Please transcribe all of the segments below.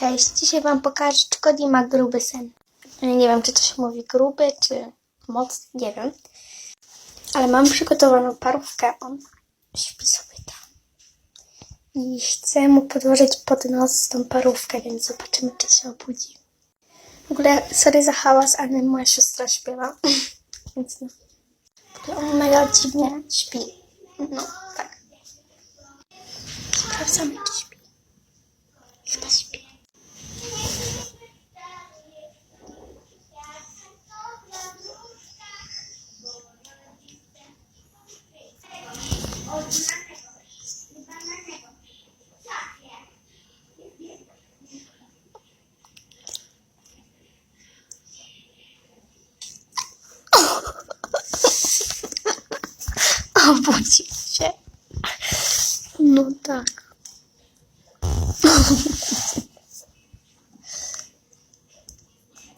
Cześć, dzisiaj Wam pokażę, czy Cody ma gruby sen. Nie wiem, czy to się mówi gruby, czy mocny, nie wiem. Ale mam przygotowaną parówkę, on śpi sobie tam. I chcę mu podłożyć pod nos tą parówkę, więc zobaczymy, czy się obudzi. W ogóle, sorry za hałas, ale moja siostra śpiewa, więc no. On mega dziwnie śpi. No, tak. Sprawdzamy, czy śpi. Obudził się. No tak.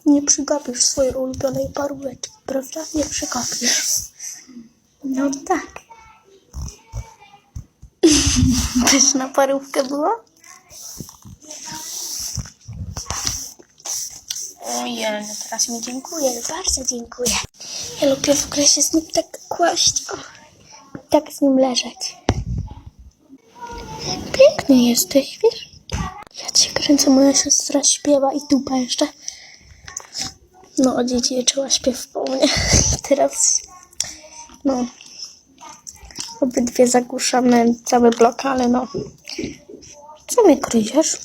Nie przygapisz swojej ulubionej paróweczki, prawda? Nie przygapisz. No tak. Też na parówkę było? Ojej, no teraz mi dziękuję, bardzo dziękuję. Ja lubię w ogóle się z nim tak kłaść. Tak z nim leżeć. Piękny jesteś, wiesz? Ja cię kręcę, moja siostra śpiewa i dupa jeszcze. No, odziedziczyła śpiew po mnie. I teraz, no, obydwie zagłuszamy cały blok, ale no, co mnie kryjesz?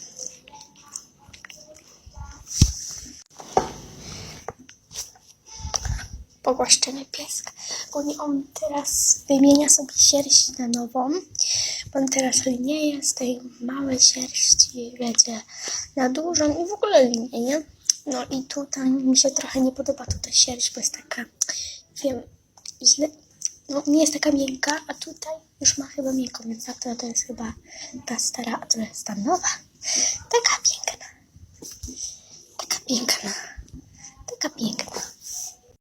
pogłaszczony piesk. Ogólnie on teraz wymienia sobie sierść na nową, on teraz linieje z tej małej sierści, wiecie, na dużą i w ogóle linieje. No i tutaj mi się trochę nie podoba tutaj sierść, bo jest taka, wiem, źle, no nie jest taka miękka, a tutaj już ma chyba miękką, więc tak to, jest chyba ta stara, a to jest ta nowa. Taka piękna. Taka piękna.